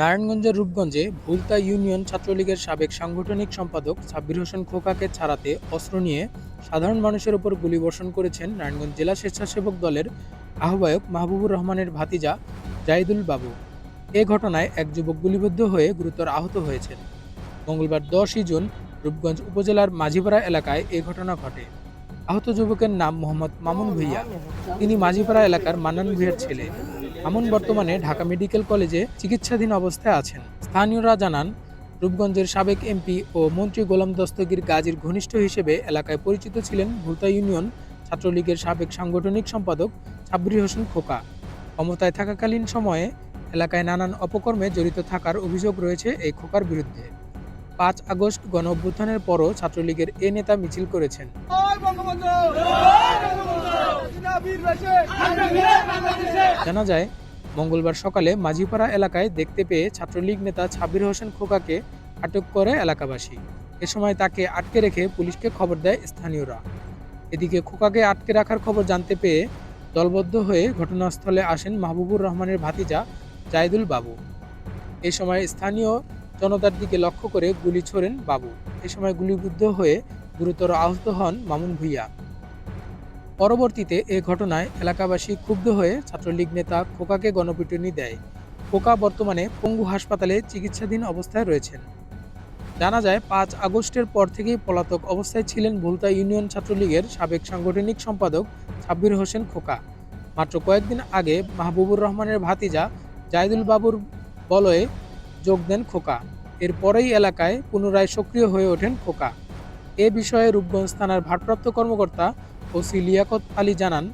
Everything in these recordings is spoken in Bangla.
নারায়ণগঞ্জের রূপগঞ্জে ভুলতা ইউনিয়ন ছাত্রলীগের সাবেক সাংগঠনিক সম্পাদক সাব্বির হোসেন খোকাকে ছাড়াতে অস্ত্র নিয়ে সাধারণ মানুষের উপর গুলিবর্ষণ করেছেন নারায়ণগঞ্জ জেলা স্বেচ্ছাসেবক দলের আহ্বায়ক মাহবুবুর রহমানের ভাতিজা জাহিদুল বাবু। এ ঘটনায় এক যুবক গুলিবিদ্ধ হয়ে গুরুতর আহত হয়েছেন। মঙ্গলবার দশই জুন রূপগঞ্জ উপজেলার মাঝিপাড়া এলাকায় এ ঘটনা ঘটে। আহত যুবকের নাম মোহাম্মদ মামুন ভুইয়া। তিনি মাঝিপাড়া এলাকার মান্নান ভুইয়ার ছেলে। মামুন বর্তমানে ঢাকা মেডিকেল কলেজে চিকিৎসাধীন অবস্থায় আছেন। স্থানীয়রা জানান, রূপগঞ্জের সাবেক এমপি ও মন্ত্রী গোলাম দস্তগীর গাজীর ঘনিষ্ঠ হিসেবে এলাকায় পরিচিত ছিলেন ভুলতা ইউনিয়ন ছাত্রলীগের সাবেক সাংগঠনিক সম্পাদক সাব্বির হোসেন খোকা। ক্ষমতায় থাকাকালীন সময়ে এলাকায় নানান অপকর্মে জড়িত থাকার অভিযোগ রয়েছে এই খোকার বিরুদ্ধে। পাঁচ আগস্ট গণ অভ্যুত্থানের পরও ছাত্রলীগের এ নেতা মিছিল করেছেন। জানা যায়, মঙ্গলবার সকালে মাঝিপাড়া এলাকায় দেখতে পেয়ে ছাত্রলীগ নেতা ছাবির হোসেন খোকাকে আটক করে এলাকাবাসী। এ সময় তাকে আটকে রেখে পুলিশকে খবর দেয় স্থানীয়রা। এদিকে খোকাকে আটকে রাখার খবর জানতে পেয়ে দলবদ্ধ হয়ে ঘটনাস্থলে আসেন মাহবুবুর রহমানের ভাতিজা জাহিদুল বাবু। এ সময় স্থানীয় জনতার দিকে লক্ষ্য করে গুলি ছোড়েন বাবু। এ সময় গুলিবিদ্ধ হয়ে গুরুতর আহত হন মামুন ভুইয়া। পরবর্তীতে এ ঘটনায় এলাকাবাসী ক্ষুব্ধ হয়ে ছাত্রলীগ নেতা খোকাকে গণপিটুনি দেয়। খোকা বর্তমানে পঙ্গু হাসপাতালে চিকিৎসাধীন অবস্থায় রয়েছেন। জানা যায়, পাঁচ আগস্টের পর থেকেই পলাতক অবস্থায় ছিলেন ভুলতা ইউনিয়ন ছাত্রলীগের সাবেক সাংগঠনিক সম্পাদক সাব্বির হোসেন খোকা। মাত্র কয়েকদিন আগে মাহবুবুর রহমানের ভাতিজা জাহিদুল বাবুর বলয়ে যোগ দেন খোকা। এরপরেই এলাকায় পুনরায় সক্রিয় হয়ে ওঠেন খোকা। এ বিষয়ে রূপগঞ্জ থানার ভারপ্রাপ্ত কর্মকর্তা ওসি লিয়াকত আলী জানান,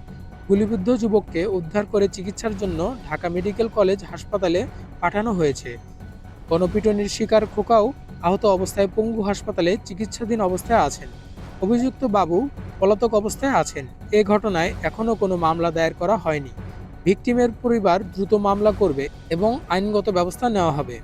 গুলিবিদ্ধ যুবককে উদ্ধার করে চিকিৎসার জন্য ঢাকা মেডিকেল কলেজ হাসপাতালে পাঠানো হয়েছে। গণপিটনির শিকার খোকাও আহত অবস্থায় পঙ্গু হাসপাতালে চিকিৎসাধীন অবস্থায় আছেন। অভিযুক্ত বাবু পলাতক অবস্থায় আছেন। এ ঘটনায় এখনও কোনো মামলা দায়ের করা হয়নি। ভিকটিমের পরিবার দ্রুত মামলা করবে এবং আইনগত ব্যবস্থা নেওয়া হবে।